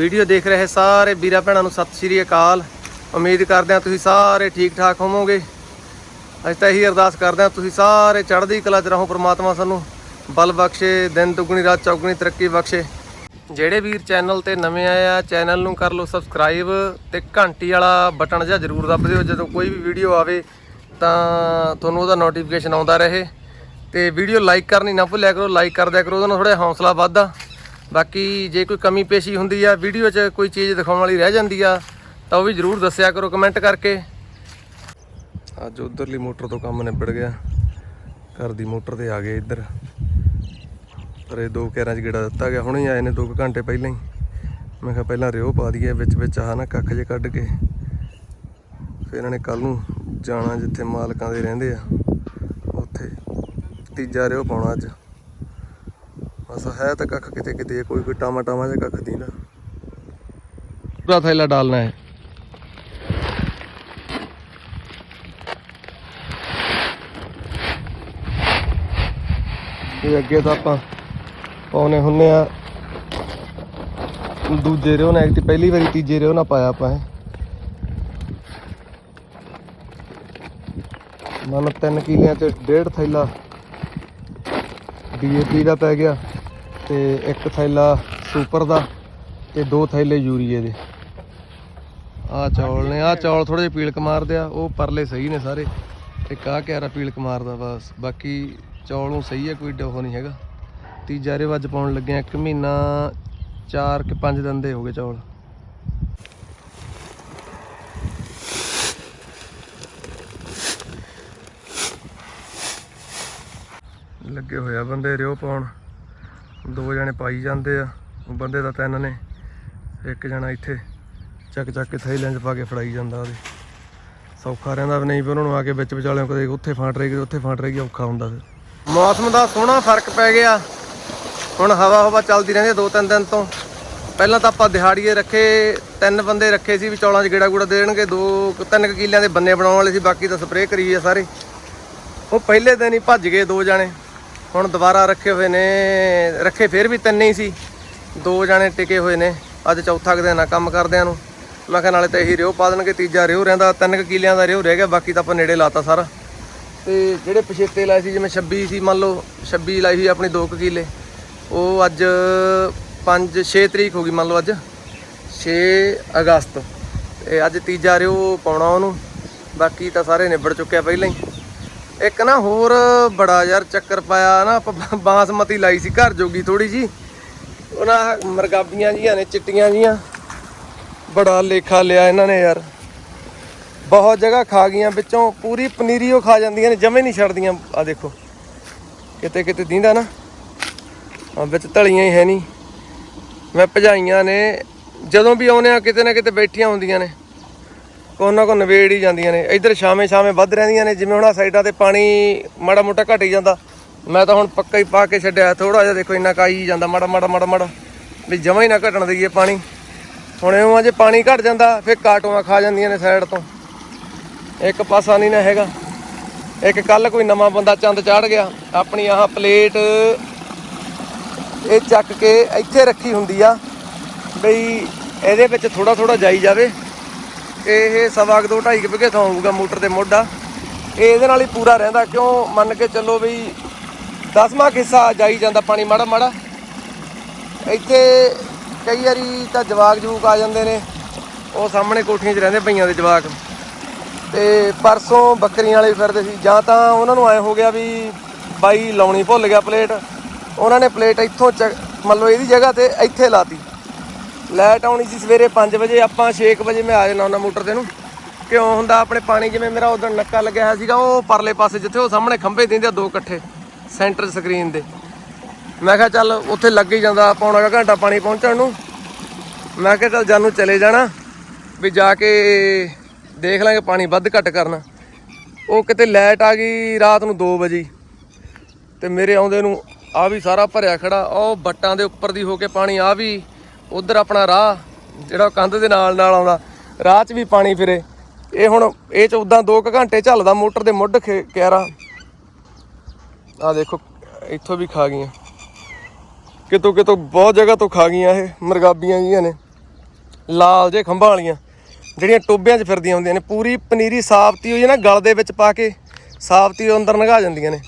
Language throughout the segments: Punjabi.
ਵੀਡੀਓ ਦੇਖ ਰਹੇ ਸਾਰੇ ਵੀਰਾਂ ਭੈਣਾਂ ਨੂੰ ਸਤਿ ਸ਼੍ਰੀ ਅਕਾਲ। ਉਮੀਦ ਕਰਦੇ ਹਾਂ ਤੁਸੀਂ ਸਾਰੇ ਠੀਕ ਠਾਕ ਹੋਵੋਗੇ। ਅੱਜ ਤਾਂ ਇਹੀ ਅਰਦਾਸ ਕਰਦੇ ਹਾਂ ਤੁਸੀਂ ਸਾਰੇ ਚੜ੍ਹਦੀ ਕਲਾ 'ਚ ਰਹੋ, ਪ੍ਰਮਾਤਮਾ ਸਾਨੂੰ ਬਲ ਬਖਸ਼ੇ, ਦਿਨ ਦੁਗਣੀ, ਰਾਤ ਚੌਗਣੀ ਤਰੱਕੀ ਬਖਸ਼ੇ। ਜਿਹੜੇ ਵੀਰ ਚੈਨਲ ਤੇ ਨਵੇਂ ਆਏ ਆ, ਚੈਨਲ ਨੂੰ ਕਰ ਲਓ ਸਬਸਕ੍ਰਾਈਬ ਤੇ ਘੰਟੀ ਵਾਲਾ ਬਟਨ ਜਿਹਾ ਜ਼ਰੂਰ ਦੱਬ ਦਿਓ। ਜਦੋਂ ਕੋਈ ਵੀ ਵੀਡੀਓ ਆਵੇ ਤਾਂ ਤੁਹਾਨੂੰ ਉਹਦਾ ਨੋਟੀਫਿਕੇਸ਼ਨ ਆਉਂਦਾ ਰਹੇ। ਤੇ ਵੀਡੀਓ ਲਾਈਕ ਕਰਨੀ ਨਾ ਭੁੱਲਿਆ ਕਰੋ ਲਾਈਕ ਕਰ ਦਿਆ ਕਰੋ, ਉਹਦੇ ਨਾਲ ਥੋੜਾ ਹੌਸਲਾ ਵੱਧਦਾ। ਬਾਕੀ ਜੇ ਕੋਈ ਕਮੀ ਪੇਸ਼ੀ ਹੁੰਦੀ ਆ, ਵੀਡੀਓ 'ਚ ਕੋਈ ਚੀਜ਼ ਦਿਖਾਉਣ ਵਾਲੀ ਰਹਿ ਜਾਂਦੀ ਆ, ਤਾਂ ਉਹ ਵੀ ਜ਼ਰੂਰ ਦੱਸਿਆ ਕਰੋ ਕਮੈਂਟ ਕਰਕੇ। ਅੱਜ ਉਧਰਲੀ ਮੋਟਰ ਤੋਂ ਕੰਮ ਨਿਬੜ ਗਿਆ। ਘਰ ਦੀ ਮੋਟਰ ਤੇ ਆ ਗਏ ਇੱਧਰ। ਪਰ ਇਹ ਦੋ ਕੈਰਾਂ 'ਚ ਗੇੜਾ ਦਿੱਤਾ ਗਿਆ। ਹੁਣੇ ਆਏ ਨੇ 2 ਘੰਟੇ ਪਹਿਲਾਂ ਹੀ। ਮੈਂ ਕਿਹਾ ਪਹਿਲਾਂ ਰਿਓ ਪਾ ਦਈਏ, ਵਿੱਚ ਵਿੱਚ ਆਹ ਨਾ ਕੱਖ ਜੇ ਕੱਢ ਕੇ। ਫਿਰ ਇਹਨਾਂ ਨੇ ਕੱਲ ਨੂੰ ਜਾਣਾ ਜਿੱਥੇ ਮਾਲਕਾਂ ਦੇ ਰਹਿੰਦੇ ਆ। ਉੱਥੇ ਤੀਜਾ ਰਿਓ ਪਾਉਣਾ ਅੱਜ। ਬਸ ਹੈ ਤਾਂ ਕੱਖ ਕਿਤੇ ਕਿਤੇ, ਕੋਈ ਕੋਈ ਟਾਮਾ ਟਾਮਾ ਜਿਹਾ ਕੱਖ ਦੀਂਦਾ ਪੂਰਾ ਥੈਲਾ ਡਾਲਣਾ ਹੈ। ਇਹ ਅੱਗੇ ਤਾਂ ਆਪਾਂ ਪਾਉਨੇ ਹੁੰਨੇ ਆ। ਦੂਜੇ ਰਿਓ ਨਾ ਐਕਟੀ ਪਹਿਲੀ ਵਾਰੀ ਤੀਜੇ ਰਿਓ ਨਾਲ ਪਾਇਆ ਆਪਾਂ ਇਹ। ਮਨ ਤਿੰਨ ਕਿਲਿਆਂ ਤੇ ਡੇਢ ਥੈਲਾ ਡੀਏਪੀ ਦਾ ਪੈ ਗਿਆ। ਤੇ ਇੱਕ ਥੈਲਾ ਸੁਪਰ ਦਾ ਤੇ ਦੋ ਥੈਲੇ ਯੂਰੀਏ ਦੇ। ਆ ਚੌਲ ਨੇ ਆ ਚੌਲ ਥੋੜੇ ਜਿਹੇ ਪੀਲਕ ਮਾਰਦੇ ਆ, ਉਹ ਪਰਲੇ ਸਹੀ ਨੇ ਸਾਰੇ। ਇੱਕ ਆ ਕਿਆਰਾ ਪੀਲਕ ਮਾਰਦਾ ਬਸ, ਬਾਕੀ ਚੌਲ ਨੂੰ ਸਹੀ ਹੈ ਕੋਈ ਡੋਹ ਨਹੀਂ ਹੈਗਾ। ਤੀਜਾ ਰੇ ਵੱਜ ਪਾਉਣ ਲੱਗੇ ਆ ਇੱਕ ਮਹੀਨਾ 4 ਕਿ 5 ਦਿਨ ਦੇ ਹੋ ਗਏ ਚੌਲ। ਲੱਗੇ ਹੋਇਆ ਬੰਦੇ ਰਿਓ ਪਾਉਣ। ਦੋ ਜਣੇ ਪਾਈ ਜਾਂਦੇ ਆ। ਬੰਦੇ ਦਾ ਤਿੰਨ ਨੇ। ਇੱਕ ਜਣਾ ਇੱਥੇ ਚੱਕ ਚੱਕ ਕੇ ਥੈਲਿਆਂ 'ਚ ਪਾ ਕੇ ਫੜਾਈ ਜਾਂਦਾ ਉਹਦੇ। ਸੌਖਾ ਰਹਿੰਦਾ ਵੀ ਨਹੀਂ ਵੀ ਉਹਨਾਂ ਨੂੰ ਆ ਕੇ ਵਿੱਚ ਵਿਚਾਲਿਆਂ ਕਦੇ ਉੱਥੇ ਫਾਂਟ ਰਹੇਗੀ ਉੱਥੇ ਫਾਂਟ ਰਹੀ, ਔਖਾ ਹੁੰਦਾ ਫਿਰ। ਮੌਸਮ ਦਾ ਸੋਹਣਾ ਫ਼ਰਕ ਪੈ ਗਿਆ। ਹੁਣ ਹਵਾ ਹਵਾ ਚੱਲਦੀ ਰਹਿੰਦੀ ਦੋ ਤਿੰਨ ਦਿਨ ਤੋਂ। ਪਹਿਲਾਂ ਤਾਂ ਆਪਾਂ ਦਿਹਾੜੀਏ ਰੱਖੇ, ਤਿੰਨ ਬੰਦੇ ਰੱਖੇ ਸੀ ਵੀ ਚੌਲਾਂ 'ਚ ਗੇੜਾ ਗੂੜਾ ਦੇਣਗੇ, ਦੋ ਤਿੰਨ ਕੁ ਕਿੱਲਿਆਂ ਦੇ ਬੰਨੇ ਬਣਾਉਣ ਵਾਲੇ ਸੀ, ਬਾਕੀ ਤਾਂ ਸਪਰੇਅ ਕਰੀ ਆ ਸਾਰੇ। ਉਹ ਪਹਿਲੇ ਦਿਨ ਹੀ ਭੱਜ ਗਏ ਦੋ ਜਾਣੇ। ਹੁਣ ਦੁਬਾਰਾ ਰੱਖੇ ਹੋਏ ਨੇ, ਰੱਖੇ ਫਿਰ ਵੀ ਤਿੰਨ ਹੀ ਸੀ। ਦੋ ਜਾਣੇ ਟਿਕੇ ਹੋਏ ਨੇ, ਅੱਜ ਚੌਥਾ ਕੁ ਦਿਨ ਆ ਕੰਮ ਕਰਦਿਆਂ ਨੂੰ। ਮੈਂ ਕਿਹਾ ਨਾਲੇ ਤਾਂ ਇਹੀ ਰਿਓ ਪਾ ਦੇਣਗੇ, ਤੀਜਾ ਰਿਓ ਰਹਿੰਦਾ, ਤਿੰਨ ਕੁ ਕਿੱਲਿਆਂ ਦਾ ਰਿਓ ਰਹਿ ਗਿਆ, ਬਾਕੀ ਤਾਂ ਆਪਾਂ ਨੇੜੇ ਲਾਤਾ ਸਾਰਾ। ਤੇ ਜਿਹੜੇ ਪਛੇਤੇ ਲਾਏ ਸੀ, ਜਿਵੇਂ 26 ਸੀ, ਮੰਨ ਲਓ 26 ਲਾਈ ਸੀ ਆਪਣੀ 2 ਕਿਲੇ, ਉਹ ਅੱਜ 5 6 ਤਰੀਕ ਹੋ ਗਈ ਮੰਨ ਲਓ ਅੱਜ 6 ਅਗਸਤ। ਤੇ ਅੱਜ ਤੀਜਾ ਰਿਓ ਪਾਉਣਾ ਉਹਨੂੰ, ਬਾਕੀ ਤਾਂ ਸਾਰੇ ਨਿਬੜ ਚੁੱਕਿਆ ਪਹਿਲਾਂ ਹੀ। ਇੱਕ ਨਾ ਹੋਰ ਬੜਾ ਯਾਰ ਚੱਕਰ ਪਾਇਆ ਨਾ, ਆਪਾਂ ਬਾਸਮਤੀ ਲਾਈ ਸੀ ਘਰ ਜੋਗੀ ਥੋੜੀ ਜੀ ਉਹਨਾਂ ਮਰਗਾਬੀਆਂ ਜੀਆਂ ਨੇ, ਚਿੱਟੀਆਂ ਜੀਆਂ। ਬੜਾ ਲੇਖਾ ਲਿਆ ਇਹਨਾਂ ਨੇ ਯਾਰ। ਬਹੁਤ ਜਗ੍ਹਾ ਖਾ ਗਈਆਂ, ਵਿੱਚੋਂ ਪੂਰੀ ਪਨੀਰੀ ਉਹ ਖਾ ਜਾਂਦੀਆਂ ਨੇ, ਜਮੇ ਨਹੀਂ ਛੱਡਦੀਆਂ। ਆ ਦੇਖੋ, ਕਿਤੇ ਕਿਤੇ ਦੀਂਦਾ ਨਾ। ਆ ਵਿੱਚ ਧਲੀਆਂ ਹੀ ਹੈ ਨਹੀਂ। ਮੈਂ ਭਜਾਈਆਂ ਨੇ, ਜਦੋਂ ਵੀ ਆਉਨੇ ਆ, ਕਿਤੇ ਨਾ ਕਿਤੇ ਬੈਠੀਆਂ ਹੁੰਦੀਆਂ ਨੇ। ਕੋਨਾ ਕੋ ਨਵੇੜ ਹੀ ਜਾਂਦੀਆਂ ਨੇ। ਇੱਧਰ ਛਾਵੇਂ ਛਾਵੇਂ ਵੱਧ ਰਹਿੰਦੀਆਂ ਨੇ, ਜਿਵੇਂ ਹੁਣ ਆ ਸਾਈਡਾਂ ਤੇ ਪਾਣੀ ਮਾੜਾ ਮੋਟਾ ਘਟ ਹੀ ਜਾਂਦਾ। ਮੈਂ ਤਾਂ ਹੁਣ ਪੱਕਾ ਹੀ ਪਾ ਕੇ ਛੱਡਿਆ ਥੋੜਾ ਜਿਹਾ ਦੇਖੋ ਇੰਨਾ ਕਾਈ ਜਾਂਦਾ, ਮਾੜਾ ਮਾੜਾ ਮਾੜਾ ਮਾੜਾ। ਵੀ ਜਮਾ ਹੀ ਨਾ ਘਟਣ ਦਈਏ ਪਾਣੀ। ਹੁਣ ਇਉਂ ਆ ਜੇ ਪਾਣੀ ਘਟ ਜਾਂਦਾ, ਫਿਰ ਕਾਟੋਆਂ ਖਾ ਜਾਂਦੀਆਂ ਨੇ ਸਾਈਡ ਤੋਂ। ਇੱਕ ਪਾਸਾ ਨਹੀਂ ਨਾ ਹੈਗਾ। ਇੱਕ ਕੱਲ ਕੋਈ ਨਵਾਂ ਬੰਦਾ ਚੰਦ ਚਾੜ ਗਿਆ, ਆਪਣੀ ਆਹ ਪਲੇਟ ਇਹ ਚੱਕ ਕੇ ਇੱਥੇ ਰੱਖੀ ਹੁੰਦੀ ਆ, ਬਈ ਇਹਦੇ ਵਿੱਚ ਥੋੜਾ ਥੋੜਾ ਜਾਈ ਜਾਵੇ। ਇਹ ਸਵਾ ਕੁ ਦੋ, ਢਾਈ ਕੁ ਵਿਗੇ ਥਾਂ ਹੋਊਗਾ ਮੋਟਰ ਦੇ ਮੋਢਾ। ਇਹ ਇਹਦੇ ਨਾਲ ਹੀ ਪੂਰਾ ਰਹਿੰਦਾ, ਕਿਉਂ? ਮੰਨ ਕੇ ਚੱਲੋ ਵੀ ਦਸਵਾਂ ਹਿੱਸਾ ਜਾਈ ਜਾਂਦਾ ਪਾਣੀ ਮਾੜਾ ਮਾੜਾ। ਇੱਥੇ ਕਈ ਵਾਰੀ ਤਾਂ ਜਵਾਕ ਜੂਕ ਆ ਜਾਂਦੇ ਨੇ, ਉਹ ਸਾਹਮਣੇ ਕੋਠੀਆਂ 'ਚ ਰਹਿੰਦੇ ਪਈਆਂ ਦੇ ਜਵਾਕ। ਤੇ ਪਰਸੋਂ ਬੱਕਰੀਆਂ ਵਾਲੇ ਫਿਰਦੇ ਸੀ, ਜਾਂ ਤਾਂ ਉਹਨਾਂ ਨੂੰ ਐ ਹੋ ਗਿਆ ਵੀ ਬਾਈ ਲਾਉਣੀ ਭੁੱਲ ਗਿਆ ਪਲੇਟ। ਉਹਨਾਂ ਨੇ ਪਲੇਟ ਇੱਥੋਂ ਚੱਕ- ਮੰਨ ਲਓ ਇਹਦੀ ਜਗ੍ਹਾ ਤੇ ਇੱਥੇ ਲਾਤੀ। ਲਾਈਟ ਆਉਣੀ ਸੀ ਸਵੇਰੇ 5 ਵਜੇ, ਆਪਾਂ 6 ਵਜੇ ਮੈਂ ਆ ਜਾਣਾ ਉਹਨਾਂ ਮੋਟਰ ਤੇ ਨੂੰ। ਕਿਉਂ ਹੁੰਦਾ ਆਪਣੇ ਪਾਣੀ ਜਿਵੇਂ ਮੇਰਾ ਉਦੋਂ ਨੱਕਾ ਲੱਗਿਆ ਹੋਇਆ ਸੀਗਾ, ਉਹ ਪਰਲੇ ਪਾਸੇ ਜਿੱਥੇ ਉਹ ਸਾਹਮਣੇ ਖੰਭੇ ਦਿੰਦੇ ਆ ਦੋ ਇਕੱਠੇ, ਸੈਂਟਰ ਸਕਰੀਨ ਦੇ। ਮੈਂ ਕਿਹਾ ਚੱਲ ਉੱਥੇ ਲੱਗ ਹੀ ਜਾਂਦਾ ਪੌਣਾ ਘੰਟਾ ਪਾਣੀ ਪਹੁੰਚਣ ਨੂੰ। ਮੈਂ ਕਿਹਾ ਚੱਲ ਜਾਨੂੰ ਚਲੇ ਜਾਣਾ, ਵੀ ਜਾ ਕੇ ਦੇਖ ਲਾਂਗੇ ਪਾਣੀ ਵੱਧ ਘੱਟ ਕਰਨਾ। ਉਹ ਕਿਤੇ ਲਾਈਟ ਆ ਗਈ ਰਾਤ ਨੂੰ 2 ਵਜੇ ਤੇ ਮੇਰੇ ਆਉਂਦੇ ਨੂੰ ਆ ਵੀ ਸਾਰਾ ਭਰਿਆ ਖੜਾ, ਉਹ ਬੱਟਾਂ ਦੇ ਉੱਪਰ ਦੀ ਹੋ ਕੇ ਪਾਣੀ ਆ ਵੀ ਉਧਰ ਆਪਣਾ ਰਾਹ, ਜਿਹੜਾ ਕੰਧ ਦੇ ਨਾਲ ਨਾਲ ਆਉਂਦਾ, ਰਾਹ 'ਚ ਵੀ ਪਾਣੀ ਫਿਰੇ। ਇਹ ਹੁਣ, ਇਹ ਚ ਉਦਾਂ 2 ਘੰਟੇ ਝੱਲਦਾ ਮੋਟਰ ਦੇ ਮੁੱਢ ਖੇ- ਕਿਆਰਾ ਆ ਦੇਖੋ, ਇੱਥੋਂ ਵੀ ਖਾ ਗਈਆਂ। ਕਿਤੋਂ ਕਿਤੋਂ ਬਹੁਤ ਜਗ੍ਹਾ ਤੋਂ ਖਾ ਗਈਆਂ ਇਹ ਮਰਗਾਬੀਆਂ ਜੀਆਂ ਨੇ। ਲਾਲ ਜੇ ਖੰਭਾਂ ਵਾਲੀਆਂ, ਜਿਹੜੀਆਂ ਟੋਬਿਆਂ 'ਚ ਫਿਰਦੀਆਂ ਹੁੰਦੀਆਂ ਨੇ। ਪੂਰੀ ਪਨੀਰੀ ਸਾਫਤੀ ਹੋਈ ਹੈ ਨਾ, ਗਲ ਦੇ ਵਿੱਚ ਪਾ ਕੇ ਸਾਫਤੀ ਉਹ ਅੰਦਰ ਨਗਾ ਜਾਂਦੀਆਂ ਨੇ।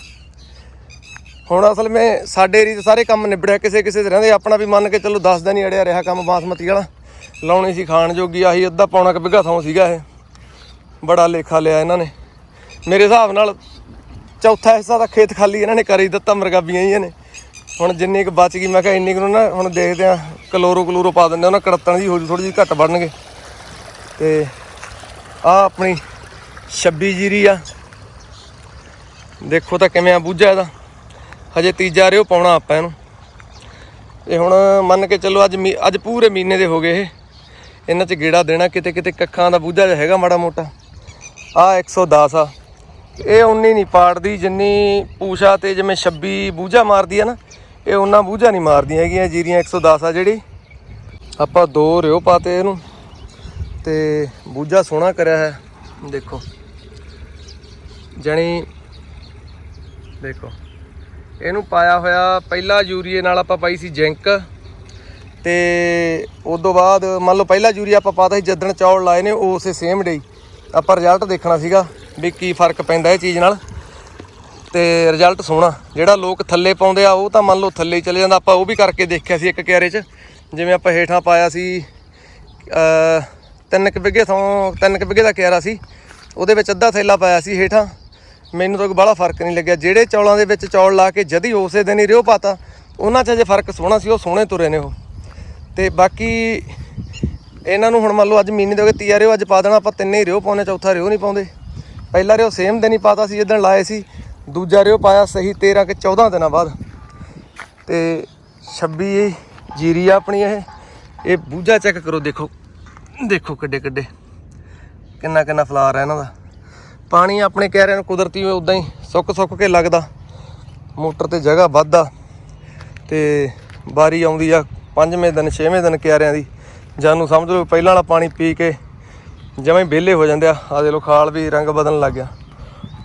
ਹੁਣ ਅਸਲ ਵਿੱਚ ਸਾਡੇ ਏਰੀਏ 'ਚ ਸਾਰੇ ਕੰਮ ਨਿਬੜਿਆ ਕਿਸੇ ਕਿਸੇ ਦੇ ਰਹਿੰਦੇ ਆਪਣਾ ਵੀ ਮੰਨ ਕੇ ਚੱਲੋ 10 ਦਿਨ ਹੀ ਅੜਿਆ ਰਿਹਾ ਕੰਮ ਬਾਸਮਤੀ ਵਾਲਾ। ਲਾਉਣੀ ਸੀ ਖਾਣ ਜੋਗੀ ਆਹੀ ਅੱਧਾ ਪੌਣਾ ਕੁ ਬਿੱਘਾ ਥਾਂ ਸੀਗਾ ਇਹ। ਬੜਾ ਲੇਖਾ ਲਿਆ ਇਹਨਾਂ ਨੇ। ਮੇਰੇ ਹਿਸਾਬ ਨਾਲ ਚੌਥਾ ਹਿੱਸਾ ਦਾ ਖੇਤ ਖਾਲੀ ਇਹਨਾਂ ਨੇ ਕਰ ਹੀ ਦਿੱਤਾ ਮਰਗਾਬੀਆਂ ਹੀ ਨੇ। ਹੁਣ ਜਿੰਨੀ ਕੁ ਬਚ ਗਈ ਮੈਂ ਕਿਹਾ ਇੰਨੀ ਕੁ ਨੂੰ ਨਾ ਹੁਣ ਦੇਖਦੇ ਆ ਕਲੋਰੋ ਕਲੋਰੋ ਪਾ ਦਿੰਦੇ ਆ, ਉਹਨਾਂ ਕੜਤਣ ਦੀ ਹੋ ਜੂ ਥੋੜੀ ਜਿਹੀ ਘੱਟ ਬਣਨਗੇ ਤੇ ਆ ਆਪਣੀ 26 ਜੀਰੀ ਆ। ਦੇਖੋ ਤਾਂ ਕਿਵੇਂ ਆ ਬੂਝਾ ਇਹਦਾ। ਹਜੇ ਤੀਜਾ ਰਿਓ ਪਾਉਣਾ ਆਪਾਂ ਇਹਨੂੰ। ਤੇ ਹੁਣ ਮੰਨ ਕੇ ਚੱਲੋ ਅੱਜ ਮੀ- ਅੱਜ ਪੂਰੇ ਮਹੀਨੇ ਦੇ ਹੋ ਗਏ ਇਹ। ਇਹਨਾਂ 'ਚ ਗੇੜਾ ਦੇਣਾ ਕਿਤੇ ਕਿਤੇ ਕੱਖਾਂ ਦਾ ਬੂਝਾ ਜਿਹਾ ਹੈਗਾ ਮਾੜਾ ਮੋਟਾ। ਆ 110 ਆ। ਇਹ ਉਨੀ ਨਹੀਂ ਪਾੜਦੀ, ਜਿੰਨੀ ਪੂਸ਼ਾ ਤੇ ਜਿਵੇਂ 26 ਬੂਝਾ ਮਾਰਦੀ ਆ ਨਾ, ਇਹ ਉਹਨਾਂ ਬੂਝਾ ਨਹੀਂ ਮਾਰਦੀਆਂ ਹੈਗੀਆਂ ਜੀਰੀਆਂ 110 ਆ ਜਿਹੜੀ। ਆਪਾਂ ਦੋ ਰਿਓ ਪਾਤੇ ਇਹਨੂੰ, ਤੇ ਬੂਝਾ ਸੋਹਣਾ ਕਰਿਆ ਹੈ। ਦੇਖੋ। ਜਣੀ ਦੇਖੋ। ਇਹਨੂੰ ਪਾਇਆ ਹੋਇਆ ਪਹਿਲਾ ਯੂਰੀਏ ਨਾਲ ਆਪਾਂ ਪਾਈ ਸੀ ਜਿੰਕ। ਤੇ ਉਸ ਤੋਂ ਬਾਅਦ ਮੰਨ ਲਓ ਪਹਿਲਾ ਯੂਰੀਆ ਆਪਾਂ ਪਾਤਾ ਸੀ, ਜਦਣ ਚੌਲ ਲਾਏ ਨੇ ਉਸੇ ਸੇਮ ਡੇ ਆਪਾਂ ਰਿਜ਼ਲਟ ਦੇਖਣਾ ਸੀਗਾ ਵੀ ਕੀ ਫ਼ਰਕ ਪੈਂਦਾ ਇਹ ਚੀਜ਼ ਨਾਲ। ਤੇ ਰਿਜ਼ਲਟ ਸੋਹਣਾ। ਜਿਹੜਾ ਲੋਕ ਥੱਲੇ ਪਾਉਂਦੇ ਆ, ਉਹ ਤਾਂ ਮੰਨ ਲਓ ਥੱਲੇ ਚਲੇ ਜਾਂਦਾ। ਆਪਾਂ ਉਹ ਵੀ ਕਰਕੇ ਦੇਖਿਆ ਸੀ ਇੱਕ ਕਿਆਰੇ 'ਚ। ਜਿਵੇਂ ਆਪਾਂ ਹੇਠਾਂ ਪਾਇਆ ਸੀ ਤਿੰਨ ਕੁ ਬਿੱਗੇ ਥੋਂ, ਤਿੰਨ ਕੁ ਬਿੱਗੇ ਦਾ ਕਿਆਰਾ ਸੀ। ਉਹਦੇ ਵਿੱਚ ਅੱਧਾ ਥੈਲਾ ਪਾਇਆ ਸੀ ਹੇਠਾਂ। ਮੈਨੂੰ ਤਾਂ ਕੋਈ ਬਾਹਲਾ ਫ਼ਰਕ ਨਹੀਂ ਲੱਗਿਆ। ਜਿਹੜੇ ਚੌਲਾਂ ਦੇ ਵਿੱਚ ਚੌਲ ਲਾ ਕੇ ਜਦੀ ਉਸੇ ਦਿਨ ਹੀ ਰਿਓ ਪਾਤਾ, ਉਹਨਾਂ 'ਚ ਜੇ ਫ਼ਰਕ ਸੋਹਣਾ ਸੀ, ਉਹ ਸੋਹਣੇ ਤੁਰੇ ਨੇ ਉਹ। ਤੇ ਬਾਕੀ ਇਹਨਾਂ ਨੂੰ ਹੁਣ ਮੰਨ ਲਓ ਅੱਜ ਮਹੀਨੇ ਦੇ ਹੋ ਗਏ, ਤੀਆ ਰਿਓ ਅੱਜ ਪਾ ਦੇਣਾ, ਆਪਾਂ ਤਿੰਨੇ ਹੀ ਰਿਓ ਪਾਉਣੇ, ਚੌਥਾ ਰਿਓ ਨਹੀਂ ਪਾਉਂਦੇ। ਪਹਿਲਾ ਰਿਓ ਸੇਮ ਦਿਨ ਹੀ ਪਾਤਾ ਸੀ, ਜਿੱਦਣ ਲਾਏ ਸੀ, ਦੂਜਾ ਰਿਓ ਪਾਇਆ ਸਹੀ 13 ਕਿ 14 ਦਿਨਾਂ ਬਾਅਦ। ਤੇ 26 ਜੀਰੀ ਆ ਆਪਣੀ ਇਹ ਇਹ ਬੂਝਾ ਚੈੱਕ ਕਰੋ, ਦੇਖੋ ਦੇਖੋ ਕਿੱਡੇ ਕਿੱਡੇ ਕਿੰਨਾ ਕਿੰਨਾ ਫਲਾਰ ਹੈ ਇਹਨਾਂ ਦਾ। ਪਾਣੀ ਆਪਣੇ ਕਹਿ ਨੂੰ ਕੁਦਰਤੀ ਉਦਾਂ ਹੀ ਸੁੱਕ ਸੁੱਕ ਕੇ ਲੱਗਦਾ। ਮੋਟਰ ਤੇ ਜਗ੍ਹਾ ਵੱਧਦਾ। ਤੇ ਬਾਰੀ ਆਉਂਦੀ ਆ ਪੰਜਵੇਂ ਦਿਨ, ਛੇਵੇਂ ਦਿਨ ਕਿਆਰਿਆਂ ਦੀ। ਜਾਨੂੰ ਸਮਝ ਲਓ, ਪਹਿਲਾਂ ਵਾਲਾ ਪਾਣੀ ਪੀ ਕੇ ਜਮਾਂ ਵਿਹਲੇ ਹੋ ਜਾਂਦੇ ਆ। ਆ ਦੇ ਲੋ ਖਾਲ ਵੀ ਰੰਗ ਬਦਲਣ ਲੱਗ ਗਿਆ।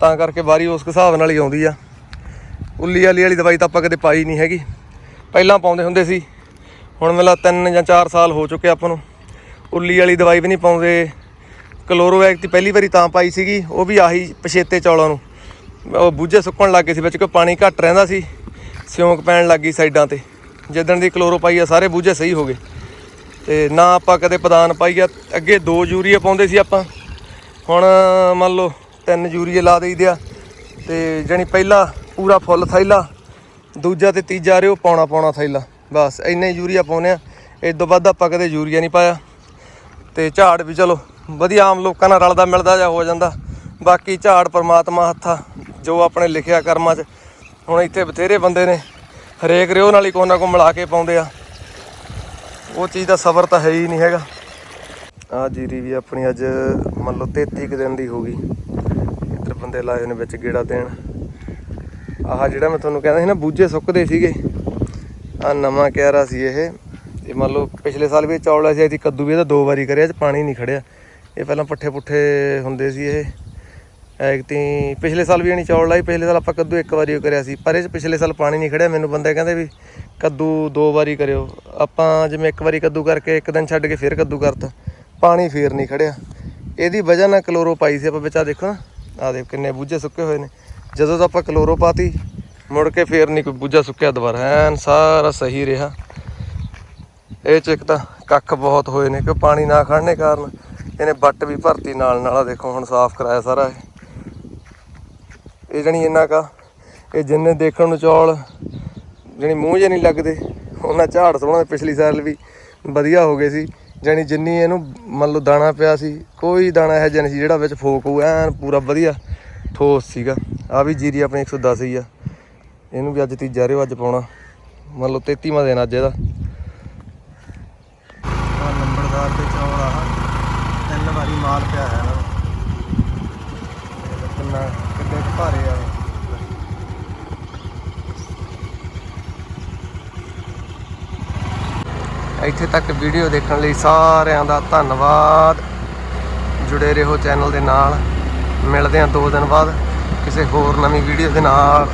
ਤਾਂ ਕਰਕੇ ਬਾਰੀ ਉਸ ਹਿਸਾਬ ਨਾਲ ਹੀ ਆਉਂਦੀ ਆ। ਉੱਲੀ ਵਾਲੀ ਵਾਲੀ ਦਵਾਈ ਤਾਂ ਆਪਾਂ ਕਦੇ ਪਾਈ ਨਹੀਂ ਹੈਗੀ। ਪਹਿਲਾਂ ਪਾਉਂਦੇ ਹੁੰਦੇ ਸੀ। ਹੁਣ ਮੇਲਾ 3 ਜਾਂ 4 ਸਾਲ ਹੋ ਚੁੱਕੇ ਆਪਾਂ ਨੂੰ। ਉੱਲੀ ਵਾਲੀ ਦਵਾਈ ਵੀ ਨਹੀਂ ਪਾਉਂਦੇ। ਕਲੋਰੋਵੈਕ ਦੀ ਪਹਿਲੀ ਵਾਰੀ ਤਾਂ ਪਾਈ ਸੀਗੀ, ਉਹ ਵੀ ਆਹੀ ਪਛੇਤੇ ਚੌਲਾਂ ਨੂੰ। ਉਹ ਬੂਝੇ ਸੁੱਕਣ ਲੱਗ ਗਏ ਸੀ ਵਿੱਚ ਕੋਈ ਪਾਣੀ ਘੱਟ ਰਹਿੰਦਾ ਸੀ, ਸਿਉਂਕ ਪੈਣ ਲੱਗ ਗਈ ਸਾਈਡਾਂ ਤੇ। ਜਿੱਦਣ ਦੀ ਕਲੋਰੋ ਪਾਈ ਆ, ਸਾਰੇ ਬੂਝੇ ਸਹੀ ਹੋ ਗਏ। ਤੇ ਨਾ ਆਪਾਂ ਕਦੇ ਪਦਾਨ ਪਾਈ ਆ, ਅੱਗੇ ਦੋ ਯੂਰੀਆ ਪਾਉਂਦੇ ਸੀ ਆਪਾਂ। ਹੁਣ ਮੰਨ ਲਓ, ਤਿੰਨ ਯੂਰੀਏ ਲਾ ਦੇਈਦੇ ਆ, ਤੇ ਜਾਣੀ ਪਹਿਲਾ ਪੂਰਾ ਫੁੱਲ ਥੈਲਾ, ਦੂਜਾ ਤੇ ਤੀਜਾ ਰਿਓ ਪਾਉਣਾ ਪਾਉਣਾ ਥੈਲਾ। ਬਸ, ਇੰਨੇ ਯੂਰੀਆ ਪਾਉਨੇ ਆ ਇਸ ਤੋਂ ਵੱਧ ਆਪਾਂ ਕਦੇ ਯੂਰੀਆ ਨਹੀਂ ਪਾਇਆ। ਤੇ ਝਾੜ ਵੀ ਚਲੋ ਵਧੀਆ ਆਮ ਲੋਕਾਂ ਨਾਲ ਰਲਦਾ ਮਿਲਦਾ ਜਾਂ ਹੋ ਜਾਂਦਾ। ਬਾਕੀ ਝਾੜ ਪਰਮਾਤਮਾ ਹੱਥਾ, ਜੋ ਆਪਣੇ ਲਿਖਿਆ ਕਰਮਾਂ 'ਚ, ਹੁਣ ਇੱਥੇ ਬਥੇਰੇ ਬੰਦੇ ਨੇ। ਹਰੇਕ ਰਿਓ ਨਾਲ ਹੀ ਕੋਨਾ ਕੋ ਮਿਲਾ ਕੇ ਪਾਉਂਦੇ ਆ। ਉਹ ਚੀਜ਼ ਦਾ ਸਬਰ ਤਾਂ ਹੈ ਹੀ ਨਹੀਂ ਹੈਗਾ। ਆ ਜੀਰੀ ਵੀ ਆਪਣੀ ਅੱਜ ਮੰਨ ਲਓ 33 ਕੁ ਦਿਨ ਦੀ ਹੋ ਗਈ। ਇੱਧਰ ਬੰਦੇ ਲਾਏ ਨੇ ਵਿੱਚ ਗੇੜਾ ਦੇਣ। ਆਹ ਜਿਹੜਾ ਮੈਂ ਤੁਹਾਨੂੰ ਕਹਿੰਦਾ ਸੀ ਨਾ, ਬੂਝੇ ਸੁੱਕਦੇ ਸੀਗੇ। ਆ ਨਵਾਂ ਕਿਆਰਾ ਸੀ ਇਹ। ਇਹ ਮੰਨ ਲਓ ਪਿਛਲੇ ਸਾਲ ਵੀ ਇਹ ਚੌਲ ਸੀ ਅਸੀਂ ਕੱਦੂ ਵੀ ਇਹਦਾ ਦੋ ਵਾਰੀ ਕਰਿਆ ਚ ਪਾਣੀ ਨਹੀਂ ਖੜਿਆ। ਇਹ ਪਹਿਲਾਂ ਪੱਠੇ ਪੁੱਠੇ ਹੁੰਦੇ ਸੀ ਇਹ। ਐਕਤੀ ਪਿਛਲੇ ਸਾਲ ਵੀ ਨਹੀਂ ਚੌਲ ਲਾਈ ਪਿਛਲੇ ਸਾਲ ਆਪਾਂ ਕੱਦੂ ਇੱਕ ਵਾਰੀ ਓ ਕਰਿਆ ਸੀ, ਪਰ ਇਹ 'ਚ ਪਿਛਲੇ ਸਾਲ ਪਾਣੀ ਨਹੀਂ ਖੜਿਆ। ਮੈਨੂੰ ਬੰਦੇ ਕਹਿੰਦੇ ਵੀ ਕੱਦੂ ਦੋ ਵਾਰੀ ਕਰਿਓ। ਆਪਾਂ ਜਿਵੇਂ ਇੱਕ ਵਾਰੀ ਕੱਦੂ ਕਰਕੇ ਇੱਕ ਦਿਨ ਛੱਡ ਕੇ ਫਿਰ ਕੱਦੂ ਕਰਤਾ, ਪਾਣੀ ਫੇਰ ਨਹੀਂ ਖੜਿਆ। ਇਹਦੀ ਵਜ੍ਹਾ ਨਾਲ ਕਲੋਰੋ ਪਾਈ ਸੀ ਆਪਾਂ ਵਿੱਚ ਆ ਦੇਖੋ ਨਾ ਆ ਦੇਖ ਕਿੰਨੇ ਬੂਝੇ ਸੁੱਕੇ ਹੋਏ ਨੇ। ਜਦੋਂ ਤਾਂ ਆਪਾਂ ਕਲੋਰੋ ਪਾਤੀ, ਮੁੜ ਕੇ ਫੇਰ ਨਹੀਂ ਕੋਈ ਬੂਝਾ ਸੁੱਕਿਆ ਦੁਬਾਰਾ। ਐਨ ਸਾਰਾ ਸਹੀ ਰਿਹਾ। ਇਹ ਚ ਇੱਕ ਤਾਂ ਕੱਖ ਬਹੁਤ ਹੋਏ ਨੇ ਕਿ ਪਾਣੀ ਨਾ ਖੜਨੇ ਕਾਰਨ। ਇਹਨੇ ਬੱਟ ਵੀ ਭਰਤੀ ਨਾਲ ਨਾਲ ਦੇਖੋ ਹੁਣ ਸਾਫ਼ ਕਰਾਇਆ ਸਾਰਾ ਇਹ। ਇਹ ਜਣੀ ਇੰਨਾ ਕਾ, ਇਹ ਜਿੰਨੇ ਦੇਖਣ ਨੂੰ ਚੌਲ, ਜਣੀ ਮੂੰਹ ਜੇ ਨਹੀਂ ਲੱਗਦੇ, ਉਹਨਾਂ ਝਾੜ ਸੋਹਣਾ ਪਿਛਲੀ ਸਾਲ ਵੀ, ਵਧੀਆ ਹੋ ਗਏ ਸੀ। ਜਾਣੀ ਜਿੰਨੀ ਇਹਨੂੰ ਮੰਨ ਲਓ ਦਾਣਾ ਪਿਆ ਸੀ, ਕੋਈ ਦਾਣਾ ਇਹੋ ਜਿਹਾ ਨਹੀਂ ਸੀ ਜਿਹੜਾ ਵਿੱਚ ਫੋਕ ਹੋਊ, ਐਨ ਪੂਰਾ ਵਧੀਆ ਠੋਸ ਸੀਗਾ। ਆ ਵੀ ਜੀਰੀ ਆਪਣੀ 110 ਹੀ ਆ। ਇਹਨੂੰ ਵੀ ਅੱਜ ਤੀਜਾ ਰਿਓ, ਅੱਜ ਪਾਉਣਾ। ਮੰਨ ਲਓ 33ਵਾਂ ਦਿਨ ਅੱਜ ਇਹਦਾ ਆ ਨੰਬਰਦਾਰ ਤੇ ਚੌਲ ਆਹ ਤਿੰਨ ਵਾਰੀ ਮਾਲ ਪਿਆ ਹੈ ਇਹਨਾਂ ਨੂੰ ਇਹ ਕਿੰਨਾ ਕਿੰਨੇ ਕੁ ਭਾਰੇ ਆ। ਇੱਥੇ ਤੱਕ ਵੀਡੀਓ ਦੇਖਣ ਲਈ ਸਾਰਿਆਂ ਦਾ ਧੰਨਵਾਦ। ਜੁੜੇ ਰਹੋ ਚੈਨਲ ਦੇ ਨਾਲ। ਮਿਲਦੇ ਹਾਂ ਦੋ ਦਿਨ ਬਾਅਦ ਕਿਸੇ ਹੋਰ ਨਵੀਂ ਵੀਡੀਓ ਦੇ ਨਾਲ।